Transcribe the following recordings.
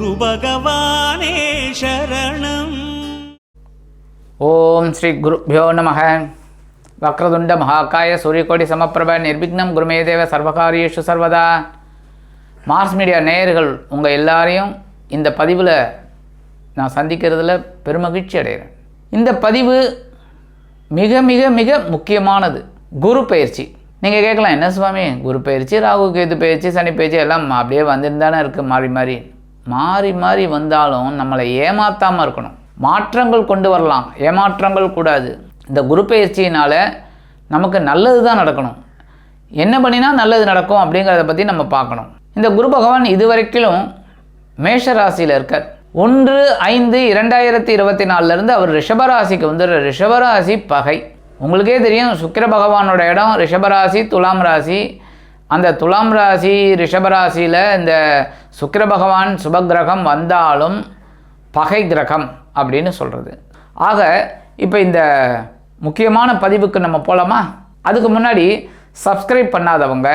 குரு பகவானே சரணம். ஓம் ஸ்ரீ குருभ्यो நமக. வக்ரதுண்ட மகாகாய சூரியகோடி சமப்பிரப நிர்விக்னம் குருமேதேவ சர்வகாரியேஷு சர்வதா. மார்ஸ் மீடியா நேயர்கள் உங்கள் எல்லாரையும் இந்த பதிவில் நான் சந்திக்கிறதுல பெருமகிழ்ச்சி அடைகிறேன். இந்த பதிவு மிக மிக மிக முக்கியமானது. குரு பயிற்சி. நீங்கள் கேட்கலாம் என்ன சுவாமி? குரு பயிற்சி ராகு கேது பயிற்சி சனி பயிற்சி எல்லாம் அப்படியே வந்துட்டு தானே இருக்குது மாறி மாறி. மாறி மாறி வந்தாலும் நம்மளை ஏமாற்றாமல் இருக்கணும். மாற்றங்கள் கொண்டு வரலாம். ஏமாற்றங்கள் கூடாது. இந்த குரு பயிற்சியினால் நமக்கு நல்லது தான் நடக்கணும். என்ன பண்ணினா நல்லது நடக்கும் அப்படிங்கிறத பற்றி நம்ம பார்க்கணும். இந்த குரு பகவான் இதுவரைக்கிலும் மேஷ ராசியில் இருக்கார். ஒன்று ஐந்து இரண்டாயிரத்தி இருபத்தி நாலுலேருந்து அவர் ரிஷபராசிக்கு வந்துடுற ரிஷபராசி பகை. உங்களுக்கே தெரியும் சுக்கிர பகவானோட இடம் ரிஷபராசி துலாம் ராசி அந்த துலாம் ராசி ரிஷபராசியில் இந்த சுக்கிர பகவான் சுபகிரகம் வந்தாலும் பகை கிரகம் அப்படின்னு சொல்கிறது ஆக இப்போ இந்த முக்கியமான பதிவுக்கு நம்ம போகலாமா அதுக்கு முன்னாடி சப்ஸ்கிரைப் பண்ணாதவங்க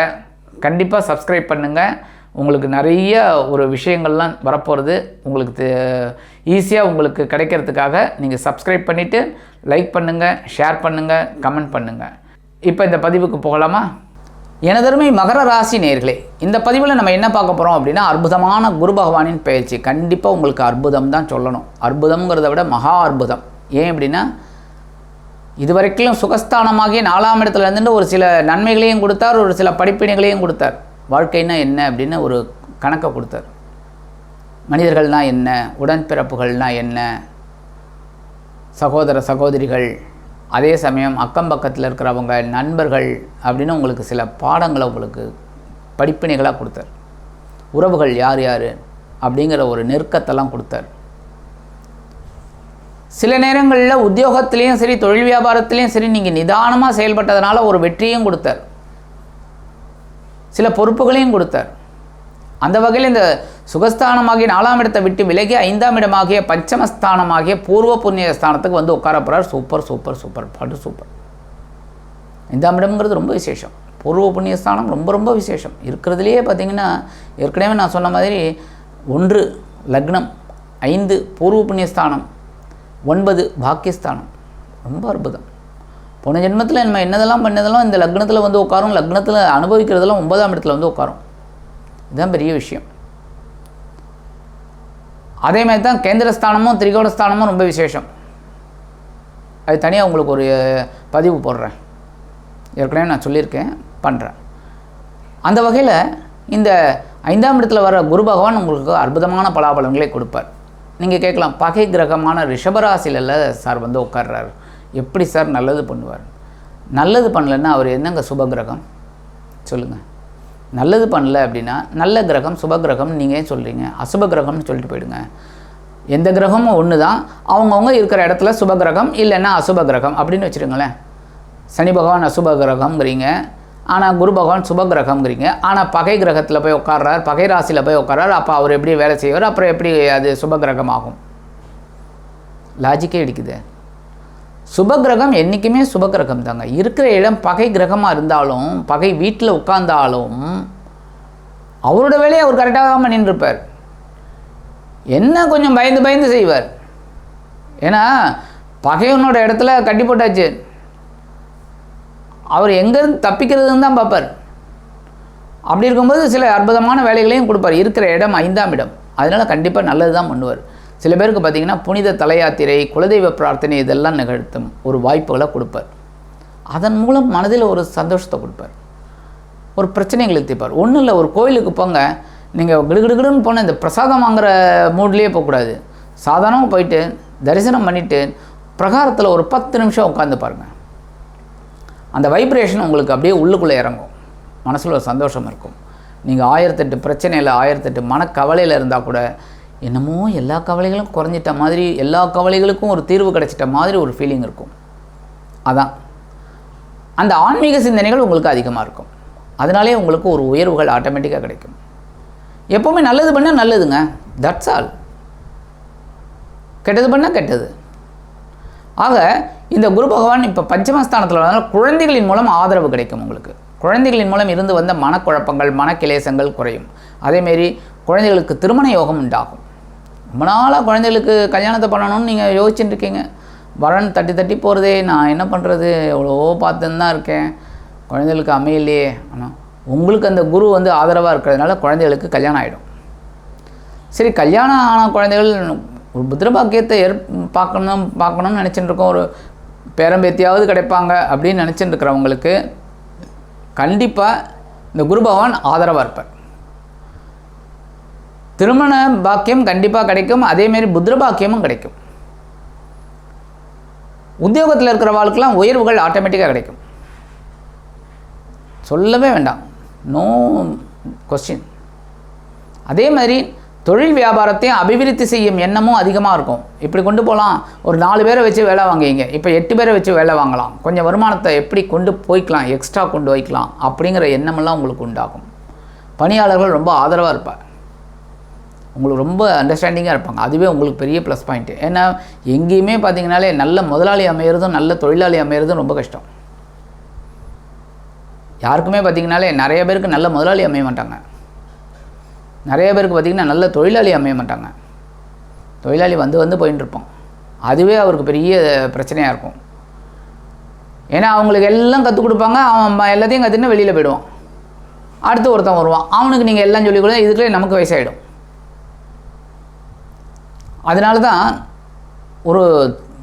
கண்டிப்பாக சப்ஸ்கிரைப் பண்ணுங்கள் உங்களுக்கு நிறைய ஒரு விஷயங்கள்லாம் வரப்போகிறது உங்களுக்கு ஈஸியாக உங்களுக்கு கிடைக்கிறதுக்காக நீங்கள் சப்ஸ்கிரைப் பண்ணிவிட்டு லைக் பண்ணுங்கள் ஷேர் பண்ணுங்கள் கமெண்ட் பண்ணுங்கள் இப்போ இந்த பதிவுக்கு போகலாமா? எனதருமை மகர ராசி நேர்களே இந்த பதிவில் நம்ம என்ன பார்க்க போகிறோம் அப்படின்னா அற்புதமான குரு பகவானின் பயிற்சி. கண்டிப்பாக உங்களுக்கு அற்புதம் தான் சொல்லணும். அற்புதம்ங்கிறத விட மகா அற்புதம். ஏன் அப்படின்னா இதுவரைக்கும் சுகஸ்தானமாகிய நாலாம் இடத்துல இருந்துட்டு ஒரு சில நன்மைகளையும் கொடுத்தார் ஒரு சில படிப்பினைகளையும் கொடுத்தார். வாழ்க்கைன்னா என்ன அப்படின்னு ஒரு கணக்கை கொடுத்தார். மனிதர்கள்னால் என்ன? உடன்பிறப்புகள்னா என்ன? சகோதர சகோதரிகள் அதே சமயம் அக்கம் பக்கத்தில் இருக்கிறவங்க நண்பர்கள் அப்படின்னு உங்களுக்கு சில பாடங்களை உங்களுக்கு படிப்பினைகளாக கொடுத்தார். உறவுகள் யார் யார் அப்படிங்கிற ஒரு நெருக்கத்தெல்லாம் கொடுத்தார். சில நேரங்களில் உத்தியோகத்திலையும் சரி தொழில் வியாபாரத்திலையும் சரி நீங்கள் நிதானமாக செயல்பட்டதுனால ஒரு வெற்றியும் கொடுத்தார். சில பொறுப்புகளையும் கொடுத்தார். அந்த வகையில் இந்த சுகஸ்தானமாகிய நாலாம் இடத்தை விட்டு விலகி ஐந்தாம் இடமாகிய பஞ்சமஸ்தானமாகிய பூர்வ புண்ணிய ஸ்தானத்துக்கு வந்து உட்கார போகிறார் சூப்பர் சூப்பர் சூப்பர். பாட்டு சூப்பர். ஐந்தாம் இடம்ங்கிறது ரொம்ப விசேஷம். பூர்வ புண்ணிய ஸ்தானம் ரொம்ப ரொம்ப விசேஷம். இருக்கிறதுலையே பார்த்தீங்கன்னா ஏற்கனவே நான் சொன்ன மாதிரி ஒன்று லக்னம் ஐந்து பூர்வ புண்ணிய ஸ்தானம் ஒன்பது பாக்கியஸ்தானம். ரொம்ப அற்புதம். போன ஜென்மத்தில் நம்ம என்னதெல்லாம் பண்ணதெல்லாம் இந்த லக்னத்தில் வந்து உட்காரும் லக்னத்தில் அனுபவிக்கிறதெல்லாம் ஒன்பதாம் இடத்துல வந்து உட்காரும். இதுதான் பெரிய விஷயம். அதே மாதிரி தான் கேந்திரஸ்தானமும் திரிகோணஸ்தானமும் ரொம்ப விசேஷம். அது தனியாக உங்களுக்கு ஒரு பதிவு போடுறேன். ஏற்கனவே நான் சொல்லியிருக்கேன் பண்ணுறேன் அந்த வகையில் இந்த ஐந்தாம் இடத்துல வர குரு பகவான் உங்களுக்கு அற்புதமான பலாபலங்களை கொடுப்பார். நீங்கள் கேட்கலாம் பகை கிரகமான ரிஷபராசிலில் சார் வந்து உட்கார்றாரு. எப்படி சார் நல்லது பண்ணுவார்? நல்லது பண்ணலன்னா அவர் என்னங்க சுப கிரகம்? சொல்லுங்கள் நல்லது பண்ணல அப்படின்னா நல்ல கிரகம் சுப கிரகம் நீங்கள் சொல்கிறீங்க அசுப கிரகம்னு சொல்லிட்டு போயிடுங்க. எந்த கிரகமும் ஒன்று தான் அவங்கவுங்க இருக்கிற இடத்துல சுப கிரகம் இல்லைன்னா அசுப கிரகம் அப்படின்னு வச்சுருங்களேன். சனி பகவான் அசுப கிரகம்ங்கிறீங்க. ஆனால் குரு பகவான் சுப கிரகம்ங்கிறீங்க. ஆனால் பகை கிரகத்தில் போய் உட்கார்றார் பகை ராசியில் போய் உட்கார்றார். அப்போ அவர் எப்படி வேலை செய்வார்? அப்புறம் எப்படி அது சுப கிரகம் ஆகும் லாஜிக்கே இடிக்குது சுபகிரகம் என்றைக்குமே சுபகிரகம் தாங்க. இருக்கிற இடம் பகை கிரகமாக இருந்தாலும் பகை வீட்டில் உட்கார்ந்தாலும் அவரோட வேலையை அவர் கரெக்டாக தான் என்ன கொஞ்சம் பயந்து பயந்து செய்வார். ஏன்னா பகைவனோட இடத்துல கட்டி போட்டாச்சு. அவர் எங்கேருந்து தப்பிக்கிறதுன்னு தான் பார்ப்பார். அப்படி இருக்கும்போது சில அற்புதமான வேலைகளையும் கொடுப்பார். இருக்கிற இடம் ஐந்தாம் இடம். அதனால் கண்டிப்பாக நல்லது தான் பண்ணுவார். சில பேருக்கு பார்த்திங்கன்னா புனித தலையாத்திரை குலதெய்வ பிரார்த்தனை இதெல்லாம் நிகழ்த்தும் ஒரு வாய்ப்புகளை கொடுப்பார். அதன் மூலம் மனதில் ஒரு சந்தோஷத்தை கொடுப்பார். ஒரு பிரச்சனைகளை தீர்ப்பார். ஒன்றும் இல்லை ஒரு கோயிலுக்கு போங்க நீங்கள் கிடுகிடுகிடுன்னு போன இந்த பிரசாதம் வாங்குற மூட்லேயே போகக்கூடாது சாதாரணமாக போயிட்டு தரிசனம் பண்ணிவிட்டு பிரகாரத்தில் ஒரு பத்து நிமிஷம் உட்காந்து பாருங்கள் அந்த வைப்ரேஷன் உங்களுக்கு அப்படியே உள்ளுக்குள்ளே இறங்கும். மனசில் ஒரு சந்தோஷம் இருக்கும். நீங்கள் ஆயிரத்தெட்டு பிரச்சனையில் ஆயிரத்தெட்டு மனக்கவலையில் இருந்தால் கூட என்னமோ எல்லா கவலைகளும் குறைஞ்சிட்ட மாதிரி எல்லா கவலைகளுக்கும் ஒரு தீர்வு கிடைச்சிட்ட மாதிரி ஒரு ஃபீலிங் இருக்கும். அதான். அந்த ஆன்மீக சிந்தனைகள் உங்களுக்கு அதிகமாக இருக்கும். அதனாலே உங்களுக்கு ஒரு உயர்வுகள் ஆட்டோமேட்டிக்காக கிடைக்கும். எப்போவுமே நல்லது பண்ணால் நல்லதுங்க. தட்ஸ் ஆல் கெட்டது பண்ணால் கெட்டது. ஆக இந்த குரு பகவான் இப்போ பஞ்சமஸ்தானத்தில் வந்தால் குழந்தைகளின் மூலம் ஆதரவு கிடைக்கும் உங்களுக்கு. குழந்தைகளின் மூலம் இருந்து வந்த மனக்குழப்பங்கள் மனக்கிலேசங்கள் குறையும். அதேமாரி குழந்தைகளுக்கு திருமண யோகம் உண்டாகும். ரொம்ப நாளாக குழந்தைகளுக்கு கல்யாணத்தை பண்ணணும்னு நீங்கள் யோசிச்சுட்டு இருக்கீங்க வரன் தட்டி தட்டி போகிறதே நான் என்ன பண்ணுறது எவ்வளவோ பார்த்துன்னு தான் இருக்கேன். குழந்தைகளுக்கு அமையலையே. ஆனால் உங்களுக்கு அந்த குரு வந்து ஆதரவாக இருக்கிறதுனால குழந்தைகளுக்கு கல்யாணம் ஆகிடும் சரி கல்யாணம் ஆன குழந்தைகள் ஒரு புத்திரபாக்கியத்தை ஏற் பார்க்கணும் பார்க்கணும்னு நினச்சிட்டு இருக்கோம் ஒரு பேரம்பேத்தியாவது கிடைப்பாங்க அப்படின்னு நினச்சிட்டு இருக்கிறவங்களுக்கு கண்டிப்பாக இந்த குரு பகவான் ஆதரவாக இருப்பார். திருமண பாக்கியம் கண்டிப்பாக கிடைக்கும். அதேமாரி புத்திர பாக்கியமும் கிடைக்கும். உத்தியோகத்தில் இருக்கிற வாழ்க்கெலாம் உயர்வுகள் ஆட்டோமேட்டிக்காக கிடைக்கும். சொல்லவே வேண்டாம். நோ கொஸ்டின் அதே மாதிரி தொழில் வியாபாரத்தையும் அபிவிருத்தி செய்யும் எண்ணமும் அதிகமாக இருக்கும். இப்படி கொண்டு போகலாம் ஒரு நாலு பேரை வச்சு வேலை வாங்குவீங்க. இப்போ எட்டு பேரை வச்சு வேலை வாங்கலாம். கொஞ்சம் வருமானத்தை எப்படி கொண்டு போய்க்கலாம்? எக்ஸ்ட்ரா கொண்டு வைக்கலாம் அப்படிங்கிற எண்ணமெல்லாம் உங்களுக்கு உண்டாகும். பணியாளர்கள் ரொம்ப ஆதரவாக இருப்பார் உங்களுக்கு ரொம்ப அண்டர்ஸ்டாண்டிங்காக இருப்பாங்க. அதுவே உங்களுக்கு பெரிய ப்ளஸ் பாயிண்ட்டு ஏன்னா எங்கேயுமே பார்த்தீங்கனாலே நல்ல முதலாளி அமையிறதும் நல்ல தொழிலாளி அமையிறதும் ரொம்ப கஷ்டம். யாருக்குமே பார்த்தீங்கனாலே நிறைய பேருக்கு நல்ல முதலாளி அமைய மாட்டாங்க. நிறைய பேருக்கு பார்த்திங்கன்னா நல்ல தொழிலாளி அமைய மாட்டாங்க. தொழிலாளி வந்து வந்து போயின்னு இருப்போம் அதுவே அவருக்கு பெரிய பிரச்சனையாக இருக்கும். ஏன்னா அவங்களுக்கு எல்லாம் கற்றுக் கொடுப்பாங்க. அவன் எல்லாத்தையும் கற்றுன்னு வெளியில் போயிடுவான். அடுத்து ஒருத்தன் வருவான். அவனுக்கு நீங்கள் எல்லாம் சொல்லிக் கொடுத்தா இதுக்குள்ளே நமக்கு வயசாகிடும் அதனால தான் ஒரு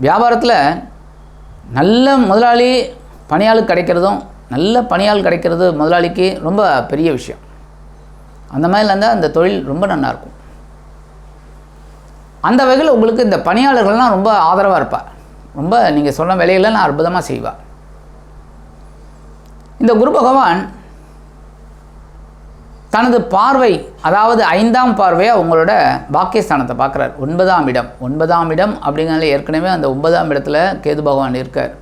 வியாபாரத்தில் நல்ல முதலாளி பணியாளுக்கு கிடைக்கிறதும் நல்ல பணியாள் கிடைக்கிறது முதலாளிக்கு ரொம்ப பெரிய விஷயம். அந்த மாதிரி இருந்தால் அந்த தொழில் ரொம்ப நல்லாயிருக்கும் அந்த வகையில் உங்களுக்கு இந்த பணியாளர்கள்லாம் ரொம்ப ஆதரவாக இருப்பாள் ரொம்ப நீங்கள் சொன்ன வேலைகளை நான் அற்புதமாக செய்வாள் இந்த குரு பகவான் தனது பார்வை அதாவது ஐந்தாம் பார்வையாக அவங்களோட பாக்கியஸ்தானத்தை பார்க்குறார். ஒன்பதாம் இடம். ஒன்பதாம் இடம் அப்படிங்கிறனால ஏற்கனவே அந்த ஒன்பதாம் இடத்துல கேது பகவான் இருக்கார்.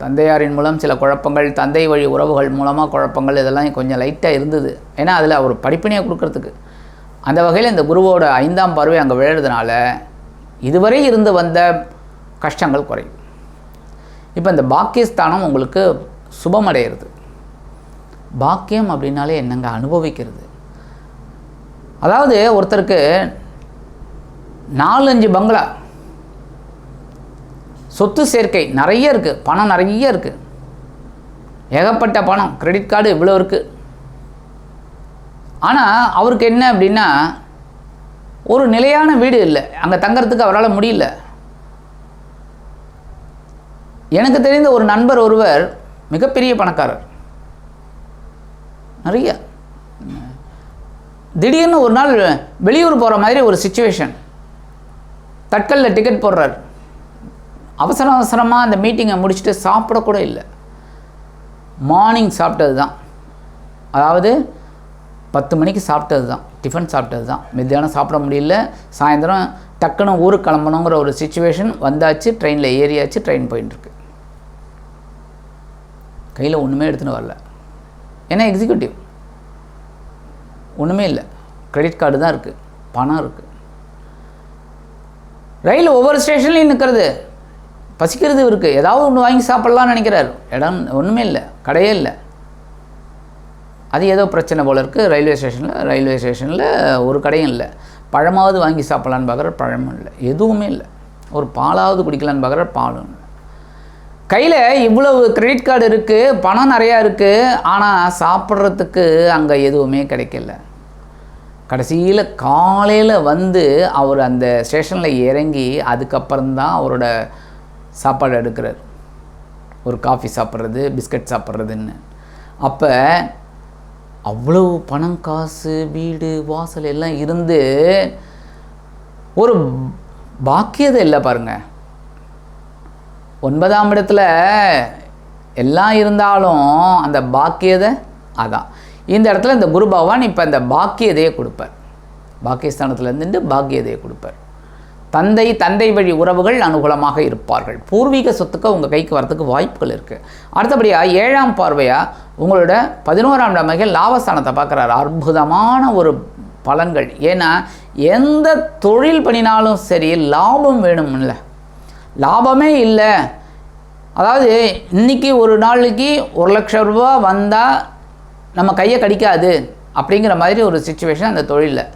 தந்தையாரின் மூலம் சில குழப்பங்கள் தந்தை வழி உறவுகள் மூலமாக குழப்பங்கள் இதெல்லாம் கொஞ்சம் லைட்டாக இருந்தது. ஏன்னா அதில் அவர் படிப்பினையை கொடுக்கறதுக்கு. அந்த வகையில் இந்த குருவோட ஐந்தாம் பார்வை அங்கே விழுறதுனால இதுவரை இருந்து வந்த கஷ்டங்கள் குறையும். இப்போ இந்த பாக்கியஸ்தானம் உங்களுக்கு சுபமடைகிறது பாக்கியம் அப்படின்னாலே என்னங்க? அனுபவிக்கிறது. அதாவது ஒருத்தருக்கு நாலஞ்சு பங்களா சொத்து சேர்க்கை நிறைய இருக்குது பணம் நிறைய இருக்குது ஏகப்பட்ட பணம் கிரெடிட் கார்டு இவ்வளோ இருக்குது ஆனால் அவருக்கு என்ன அப்படின்னா ஒரு நிலையான வீடு இல்லை. அங்கே தங்கறதுக்கு அவரால் முடியல. எனக்கு தெரிந்த ஒரு நண்பர் ஒருவர் மிகப்பெரிய பணக்காரர். நிறைய. திடீர்னு ஒரு நாள் வெளியூர் போகிற மாதிரி ஒரு சுச்சுவேஷன் தட்கலில் டிக்கெட் போடுறார். அவசர அவசரமாக அந்த மீட்டிங்கை முடிச்சுட்டு சாப்பிடக்கூட இல்லை. மார்னிங் சாப்பிட்டது தான் அதாவது பத்து மணிக்கு சாப்பிட்டது தான் டிஃபன் சாப்பிட்டது தான் மத்தியானம் சாப்பிட முடியல. சாயந்தரம் டக்குன்னு ஊருக்கு கிளம்பணுங்கிற ஒரு சுச்சுவேஷன் வந்தாச்சு. ட்ரெயினில் ஏறியாச்சு. ட்ரெயின் போயிட்டுருக்கு கையில் ஒன்றுமே எடுத்துன்னு வரல. ஏன்னா எக்ஸிக்யூட்டிவ் ஒன்றுமே இல்லை. கிரெடிட் கார்டு தான் இருக்குது பணம் இருக்குது ரயில் ஒவ்வொரு ஸ்டேஷன்லையும் நிற்கிறது பசிக்கிறது இருக்குது ஏதாவது ஒன்று வாங்கி சாப்பிட்லான்னு நினைக்கிறார். இடம் ஒன்றுமே இல்லை. கடையே இல்லை. அது ஏதோ பிரச்சனை போல் இருக்குது ரயில்வே ஸ்டேஷனில் ரயில்வே ஸ்டேஷனில் ஒரு கடையும் இல்லை. பழமாவது வாங்கி சாப்பிட்லான்னு பார்க்குற பழமும் இல்லை. எதுவுமே இல்லை. ஒரு பாலாவது குடிக்கலான்னு பார்க்குற பாலும் இல்லை. கையில் இவ்வளவு கிரெடிட் கார்டு இருக்குது பணம் நிறையா இருக்குது ஆனால் சாப்பிட்றதுக்கு அங்கே எதுவுமே கிடைக்கல. கடைசியில் காலையில் வந்து அவர் அந்த ஸ்டேஷனில் இறங்கி அதுக்கப்புறம்தான் அவரோட சாப்பாடு எடுக்கிறார். ஒரு காஃபி சாப்பிட்றது பிஸ்கட் சாப்பிட்றதுன்னு. அப்போ அவ்வளவு பணம் காசு வீடு வாசல் எல்லாம் இருந்து ஒரு பாக்கியதை இல்லை பாருங்கள் ஒன்பதாம் இடத்துல எல்லாம் இருந்தாலும் அந்த பாக்கியதை அதான். இந்த இடத்துல இந்த குரு பகவான் இப்போ அந்த பாக்கியதையை கொடுப்பார். பாக்கியஸ்தானத்தில் இருந்துட்டு பாக்கியதையை கொடுப்பார். தந்தை தந்தை வழி உறவுகள் அனுகூலமாக இருப்பார்கள். பூர்வீக சொத்துக்கு உங்கள் கைக்கு வரத்துக்கு வாய்ப்புகள் இருக்குது அடுத்தபடியாக ஏழாம் பார்வையாக உங்களோட பதினோராம் இடமைகள் லாபஸ்தானத்தை பார்க்குறாரு. அற்புதமான ஒரு பலன்கள். ஏன்னா எந்த தொழில் பண்ணினாலும் சரி லாபம் வேணும்ல. லாபமே இல்லை. அதாவது இன்னைக்கு ஒரு நாளைக்கு ஒரு லட்சம் ரூபா வந்தால் நம்ம கையை கடிக்காது அப்படிங்கிற மாதிரி ஒரு சுச்சுவேஷன் அந்த தொழிலில்.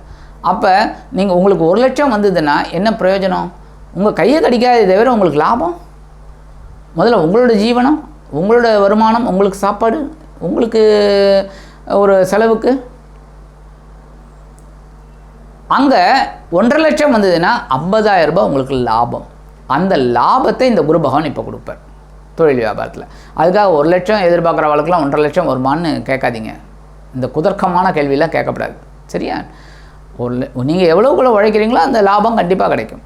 அப்போ நீங்கள் உங்களுக்கு ஒரு லட்சம் வந்ததுன்னா என்ன பிரயோஜனம்? உங்கள் கையை கடிக்காத தவிர உங்களுக்கு லாபம்? முதல்ல உங்களோட ஜீவனம் உங்களோட வருமானம் உங்களுக்கு சாப்பாடு உங்களுக்கு ஒரு செலவுக்கு. அங்கே ஒன்றரை லட்சம் வந்ததுன்னா 50000 ரூபாய் உங்களுக்கு லாபம். அந்த லாபத்தை இந்த குரு பகவான் இப்போ கொடுப்பார் தொழில் வியாபாரத்தில். அதுக்காக ஒரு லட்சம் எதிர்பார்க்குற எதிர்பார்க்குறவங்களுக்குலாம் ஒன்றரை லட்சம் வருமான்னு கேட்காதீங்க. இந்த குதர்க்கமான கேள்வியெலாம் கேட்கப்படாது. சரியா? ஒரு நீங்கள் எவ்வளோக்குள்ளே உழைக்கிறீங்களோ அந்த லாபம் கண்டிப்பாக கிடைக்கும்.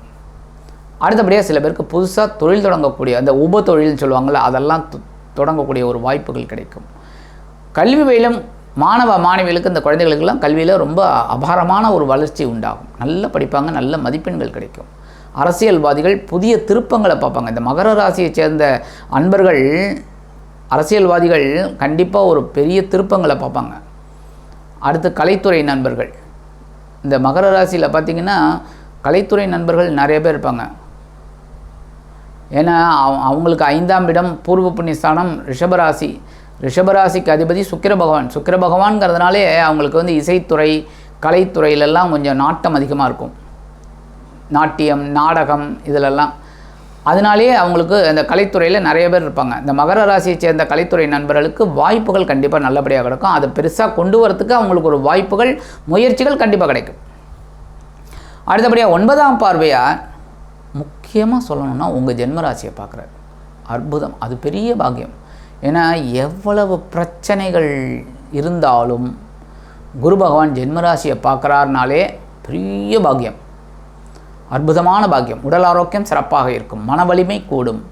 அடுத்தபடியாக சில பேருக்கு புதுசாக தொழில் தொடங்கக்கூடிய அந்த உப தொழில்னு சொல்லுவாங்கள்ல அதெல்லாம் தொ- தொடங்கக்கூடிய ஒரு வாய்ப்புகள் கிடைக்கும். கல்வி வயலும் மாணவ மாணவிகளுக்கு இந்த குழந்தைகளுக்கெல்லாம் கல்வியில் ரொம்ப அபாரமான ஒரு வளர்ச்சி உண்டாகும். நல்ல படிப்பாங்க நல்ல மதிப்பெண்கள் கிடைக்கும். அரசியல்வாதிகள் புதிய திருப்பங்களை பார்ப்பாங்க. இந்த மகர ராசியை சேர்ந்த அன்பர்கள் அரசியல்வாதிகள் கண்டிப்பாக ஒரு பெரிய திருப்பங்களை பார்ப்பாங்க. அடுத்து கலைத்துறை நண்பர்கள். இந்த மகர ராசியில் பார்த்திங்கன்னா கலைத்துறை நண்பர்கள் நிறைய பேர் இருப்பாங்க. ஏன்னா அவ- அவங்களுக்கு ஐந்தாம் இடம் பூர்வ புண்ணியஸ்தானம் ரிஷபராசி. ரிஷபராசிக்கு அதிபதி சுக்கிர பகவான். சுக்கிர பகவான்ங்கிறதுனாலே அவங்களுக்கு வந்து இசைத்துறை கலைத்துறையிலெல்லாம் கொஞ்சம் நாட்டம் அதிகமாக இருக்கும். நாட்டியம் நாடகம் இதிலெல்லாம். அதனாலேயே அவங்களுக்கு அந்த கலைத்துறையில் நிறைய பேர் இருப்பாங்க. இந்த மகர ராசியை சேர்ந்த கலைத்துறை நண்பர்களுக்கு வாய்ப்புகள் கண்டிப்பாக நல்லபடியாக கிடைக்கும். அதை பெருசாக கொண்டு வரத்துக்கு அவங்களுக்கு ஒரு வாய்ப்புகள் முயற்சிகள் கண்டிப்பாக கிடைக்கும். அடுத்தபடியாக ஒன்பதாம் பார்வையாக முக்கியமாக சொல்லணும்னா உங்கள் ஜென்மராசியை பார்க்குறாரு. அற்புதம். அது பெரிய பாக்கியம். ஏன்னா எவ்வளவு பிரச்சனைகள் இருந்தாலும் குரு பகவான் ஜென்மராசியை பார்க்குறாருனாலே பெரிய பாக்கியம். அற்புதமான பாக்கியம். உடல் ஆரோக்கியம் சிறப்பாக இருக்கும். மன வலிமை கூடும்.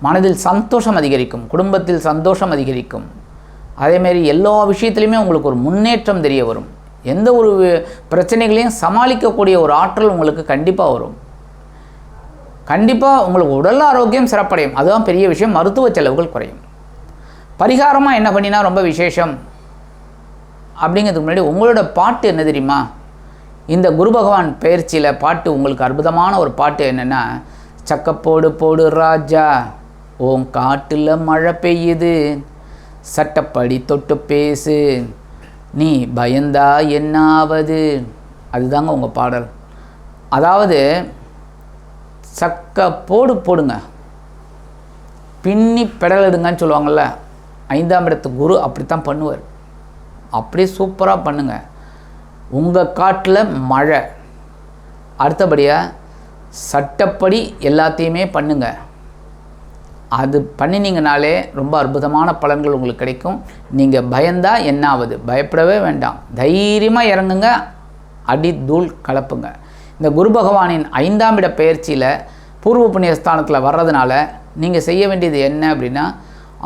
மனதில் சந்தோஷம் அதிகரிக்கும். குடும்பத்தில் சந்தோஷம் அதிகரிக்கும். அதேமாரி எல்லா விஷயத்துலையுமே உங்களுக்கு ஒரு முன்னேற்றம் தெரிய வரும். எந்த ஒரு பிரச்சனைகளையும் சமாளிக்கக்கூடிய ஒரு ஆற்றல் உங்களுக்கு கண்டிப்பாக வரும். கண்டிப்பாக உங்களுக்கு உடல் ஆரோக்கியம் சிறப்படையும். அதுதான் பெரிய விஷயம். மருத்துவ செலவுகள் குறையும். பரிகாரமாக என்ன பண்ணினா ரொம்ப விசேஷம். அப்படிங்கிறதுக்கு முன்னாடி உங்களோட பாட்டு என்ன தெரியுமா? இந்த குரு பகவான் பயிற்சியில் பாட்டு உங்களுக்கு அற்புதமான ஒரு பாட்டு என்னென்னா சக்கப்போடு போடு ராஜா ஓம் காட்டில் மழை பெய்யுது சட்டப்படி தொட்டு பேசு நீ பயந்தா என்னாவது? அதுதாங்க உங்கள் பாடல். அதாவது சக்க போடு போடுங்க பின்னி பெடலிடுங்கன்னு சொல்லுவாங்கள்ல ஐந்தாம் இடத்து குரு அப்படித்தான் பண்ணுவார். அப்படியே சூப்பராக பண்ணுங்கள் உங்கள் காட்டில் மழை. அடுத்தபடியாக சட்டப்படி எல்லாத்தையுமே பண்ணுங்க. அது பண்ணினீங்கனாலே ரொம்ப அற்புதமான பலன்கள் உங்களுக்கு கிடைக்கும். நீங்கள் பயந்தா என்ன ஆகுது பயப்படவே வேண்டாம். தைரியமாக இறங்குங்க. அடி தூள் கலப்புங்க. இந்த குரு பகவானின் ஐந்தாம் இட பயிற்சியில் பூர்வ புண்ணிய ஸ்தானத்தில் வர்றதுனால நீங்கள் செய்ய வேண்டியது என்ன அப்படின்னா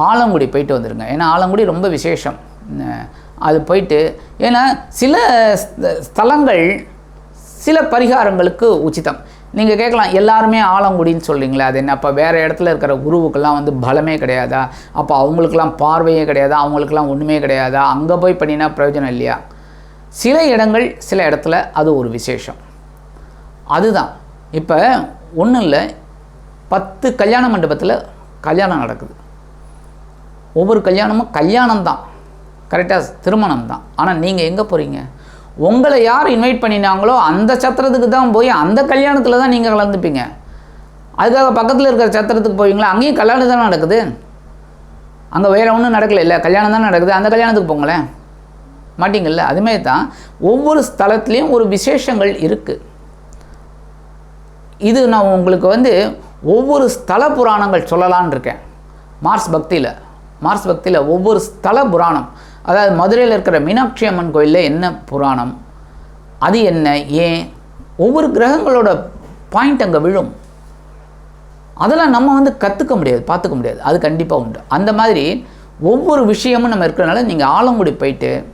ஆலங்குடி போயிட்டு வந்துடுங்க ஏன்னா ஆலங்குடி ரொம்ப விசேஷம். அது போயிட்டு ஏன்னா சில ஸ்தலங்கள் சில பரிகாரங்களுக்கு உச்சிதம். நீங்கள் கேட்கலாம் எல்லாருமே ஆலங்குடின்னு சொல்கிறீங்களே அது என்ன? அப்போ வேறு இடத்துல இருக்கிற குருவுக்கெல்லாம் வந்து பலமே கிடையாதா? அப்போ அவங்களுக்கெல்லாம் பார்வையே கிடையாதா? அவங்களுக்கெல்லாம் ஒன்றுமே கிடையாதா? அங்கே போய் பண்ணினா பிரயோஜனம் இல்லையா? சில இடங்கள் சில இடத்துல அது ஒரு விசேஷம். அதுதான். இப்போ ஒன்றும் இல்லை பத்து கல்யாண மண்டபத்தில் கல்யாணம் நடக்குது. ஒவ்வொரு கல்யாணமும் கல்யாணம் தான் கரெக்டாக திருமணம் தான் ஆனால் நீங்கள் எங்கே போகிறீங்க உங்களை யார் இன்வைட் பண்ணினாங்களோ அந்த சத்திரத்துக்கு தான் போய் அந்த கல்யாணத்தில் தான் நீங்கள் கலந்துப்பீங்க. அதுக்காக பக்கத்தில் இருக்கிற சத்திரத்துக்கு போவீங்களா? அங்கேயும் கல்யாணம் தான் நடக்குது? அங்கே வேறு ஒன்றும் நடக்கல இல்லை? கல்யாணம் தான் நடக்குது. அந்த கல்யாணத்துக்கு போங்களேன். மாட்டிங்கள்ல அதுமாரி தான் ஒவ்வொரு ஸ்தலத்துலேயும் ஒரு விசேஷங்கள் இருக்குது இது நான் உங்களுக்கு வந்து ஒவ்வொரு ஸ்தல புராணங்கள் சொல்லலான்னு இருக்கேன். மார்ஸ் பக்தியில். மார்ஸ் பக்தியில் ஒவ்வொரு ஸ்தல புராணம். அதாவது மதுரையில் இருக்கிற மீனாட்சி அம்மன் கோயிலில் என்ன புராணம்? அது என்ன? ஏன்? ஒவ்வொரு கிரகங்களோட பாயிண்ட் அங்கே விழும். அதெல்லாம் நம்ம வந்து கற்றுக்க முடியாது பார்த்துக்க முடியாது. அது கண்டிப்பாக உண்டு. அந்த மாதிரி ஒவ்வொரு விஷயமும் நம்ம இருக்கிறனால நீங்கள் ஆலங்குடி போயிட்டு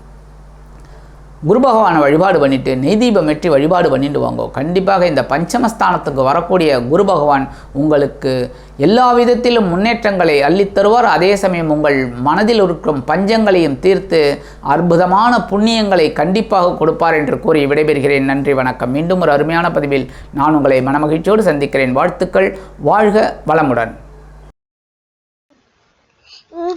குரு பகவானை வழிபாடு பண்ணிவிட்டு நெய் தீபம் வெற்றி வழிபாடு பண்ணிட்டு வாங்க. கண்டிப்பாக இந்த பஞ்சமஸ்தானத்துக்கு வரக்கூடிய குரு பகவான் உங்களுக்கு எல்லா விதத்திலும் முன்னேற்றங்களை அள்ளித் தருவார். அதே சமயம் உங்கள் மனதில் இருக்கும் பஞ்சங்களையும் தீர்த்து அற்புதமான புண்ணியங்களை கண்டிப்பாக கொடுப்பார் என்று கூறி விடைபெறுகிறேன். நன்றி வணக்கம். மீண்டும் ஒரு அருமையான பதிவில் நான் உங்களை மனமகிழ்ச்சியோடு சந்திக்கிறேன். வாழ்த்துக்கள். வாழ்க வளமுடன்.